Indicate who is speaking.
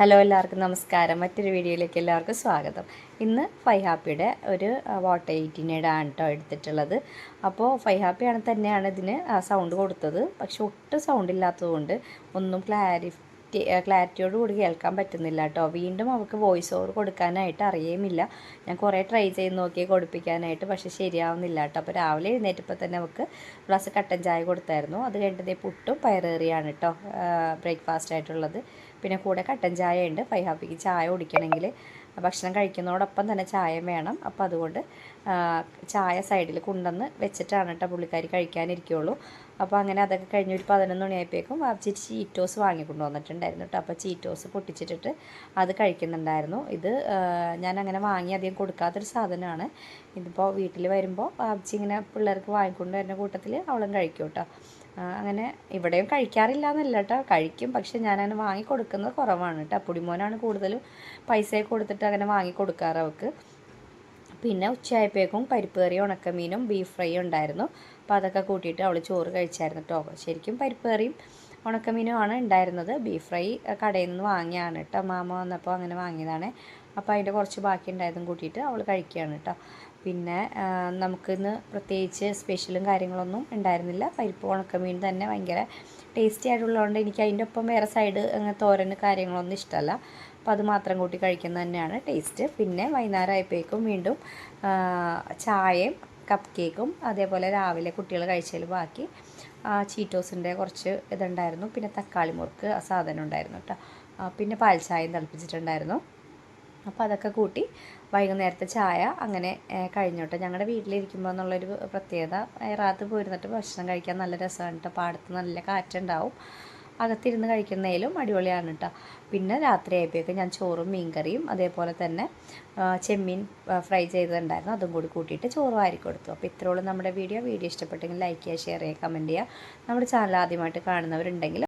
Speaker 1: Hello എല്ലാവർക്കും നമസ്കാരം. മറ്റൊരു വീഡിയോയിലേക്ക് എല്ലാവർക്കും സ്വാഗതം. ഇന്ന് ഫൈ ഹാപ്പിയുടെ ഒരു വാട്ടർ എയ്റ്റീനയുടെ ആണ് കേട്ടോ എടുത്തിട്ടുള്ളത്. അപ്പോൾ ഫൈ ഹാപ്പിയാണ് തന്നെയാണ് ഇതിന് സൗണ്ട് കൊടുത്തത്. പക്ഷെ ഒട്ടും സൗണ്ട് ഇല്ലാത്തതുകൊണ്ട് ഒന്നും ക്ലാരിറ്റി ക്ലാരിറ്റിയോട് കൂടി കേൾക്കാൻ പറ്റുന്നില്ല കേട്ടോ വീണ്ടും അവൾക്ക് വോയിസ് ഓവർ കൊടുക്കാനായിട്ട് അറിയുമില്ല. ഞാൻ കുറേ ട്രൈ ചെയ്ത് നോക്കി കൊടുപ്പിക്കാനായിട്ട് പക്ഷെ ശരിയാവുന്നില്ല കേട്ടോ അപ്പോൾ രാവിലെ എഴുന്നേറ്റപ്പോൾ തന്നെ അവൾക്ക് ഗ്ലാസ് കട്ടൻ ചായ കൊടുത്തായിരുന്നു. അത് കഴിഞ്ഞിട്ട് പുട്ടും പയറേറിയാണ് കേട്ടോ ബ്രേക്ക്ഫാസ്റ്റ് ആയിട്ടുള്ളത്. പിന്നെ കൂടെ കട്ടൻ ചായ ഉണ്ട് ഫൈവ് ഹാപ്പിക്ക് ചായ കുടിക്കണമെങ്കിൽ ഭക്ഷണം കഴിക്കുന്നതോടൊപ്പം തന്നെ ചായ വേണം. അപ്പോൾ അതുകൊണ്ട് ചായ സൈഡിൽ കൊണ്ടുവന്ന് വെച്ചിട്ടാണ് കേട്ടോ പുള്ളിക്കാരി കഴിക്കാനിരിക്കുള്ളൂ. അപ്പോൾ അങ്ങനെ അതൊക്കെ കഴിഞ്ഞ് ഒരു പതിനൊന്ന് മണിയായപ്പോഴേക്കും വാപ്പിച്ചിട്ട് ചീറ്റോസ് വാങ്ങിക്കൊണ്ട് വന്നിട്ടുണ്ടായിരുന്നു കേട്ടോ. അപ്പോൾ ചീറ്റോസ് പൊട്ടിച്ചിട്ടിട്ട് അത് കഴിക്കുന്നുണ്ടായിരുന്നു. ഇത് ഞാൻ അങ്ങനെ വാങ്ങി അധികം കൊടുക്കാത്തൊരു സാധനമാണ്. ഇതിപ്പോൾ വീട്ടിൽ വരുമ്പോൾ വാപ്പിച്ചി ഇങ്ങനെ പിള്ളേർക്ക് വാങ്ങിക്കൊണ്ട് വരുന്ന കൂട്ടത്തിൽ അവളും കഴിക്കും കേട്ടോ. അങ്ങനെ ഇവിടെയും കഴിക്കാറില്ല എന്നല്ല കേട്ടോ കഴിക്കും പക്ഷെ ഞാനങ്ങനെ വാങ്ങി കൊടുക്കുന്നത് കുറവാണ് കേട്ടോ അപ്പുടിമോനാണ് കൂടുതലും പൈസ കൊടുത്തിട്ട് അങ്ങനെ വാങ്ങി കൊടുക്കാറ് അവൾക്ക് പിന്നെ ഉച്ചയായപ്പോഴേക്കും പരിപ്പ് കറി ഉണക്കമീനും ബീഫ് ഫ്രൈയും ഉണ്ടായിരുന്നു. അപ്പോൾ അതൊക്കെ കൂട്ടിയിട്ട് അവൾ ചോറ് കഴിച്ചായിരുന്നു കേട്ടോ ശരിക്കും പരിപ്പ് കറിയും ഉണക്കമീനുമാണ് ഉണ്ടായിരുന്നത്. ബീഫ് ഫ്രൈ കടയിൽ നിന്ന് വാങ്ങിയാണ് കേട്ടോ മാമ വന്നപ്പോൾ അങ്ങനെ വാങ്ങിയതാണ്. അപ്പോൾ അതിന്റെ കുറച്ച് ബാക്കി ഉണ്ടായതും കൂട്ടിയിട്ട് അവൾ കഴിക്കുകയാണ് കേട്ടോ പിന്നെ നമുക്കിന്ന് പ്രത്യേകിച്ച് സ്പെഷ്യലും കാര്യങ്ങളൊന്നും ഉണ്ടായിരുന്നില്ല. പരിപ്പ് ഉണക്കമീൻ തന്നെ ഭയങ്കര ടേസ്റ്റി ആയിട്ടുള്ളതുകൊണ്ട് എനിക്ക് അതിന്റെ ഒപ്പം വേറെ സൈഡ് അങ്ങനെ തോരന് കാര്യങ്ങളൊന്നും ഇഷ്ടമല്ല. അപ്പോൾ അത് മാത്രം കൂട്ടി കഴിക്കുന്ന തന്നെയാണ് ടേസ്റ്റ് പിന്നെ വൈകുന്നേരം ആയപ്പോഴേക്കും വീണ്ടും ചായയും കപ്പ് കേക്കും അതേപോലെ രാവിലെ കുട്ടികൾ കഴിച്ചതിൽ ബാക്കി ചീറ്റോസിന്റെ കുറച്ച് ഇതുണ്ടായിരുന്നു. പിന്നെ തക്കാളി മുറുക്ക് ആ സാധനം ഉണ്ടായിരുന്നു കേട്ടോ പിന്നെ പാൽ ചായയും തിളപ്പിച്ചിട്ടുണ്ടായിരുന്നു. അപ്പോൾ അതൊക്കെ കൂട്ടി വൈകുന്നേരത്തെ ചായ അങ്ങനെ കഴിഞ്ഞോട്ടെ. ഞങ്ങളുടെ വീട്ടിലിരിക്കുമ്പോൾ എന്നുള്ളൊരു പ്രത്യേകത രാത്രി പോയിരുന്നിട്ട് ഭക്ഷണം കഴിക്കാൻ നല്ല രസമാണ് കേട്ടോ പാടത്ത് നല്ല കാറ്റുണ്ടാവും. അകത്തിരുന്ന് കഴിക്കുന്നതിലും അടിപൊളിയാണ് കേട്ടോ പിന്നെ രാത്രി ആയപ്പോഴേക്കും ഞാൻ ചോറും മീൻകറിയും അതേപോലെ തന്നെ ചെമ്മീൻ ഫ്രൈ ചെയ്തിട്ടുണ്ടായിരുന്നു അതും കൂടി കൂട്ടിയിട്ട് ചോറ് വാരി കൊടുത്തു അപ്പോൾ ഇത്രയോളം നമ്മുടെ വീഡിയോ. വീഡിയോ ഇഷ്ടപ്പെട്ടെങ്കിൽ ലൈക്ക് ചെയ്യുക ഷെയർ ചെയ്യുക കമന്റ് ചെയ്യുക. നമ്മുടെ ചാനൽ ആദ്യമായിട്ട് കാണുന്നവരുണ്ടെങ്കിൽ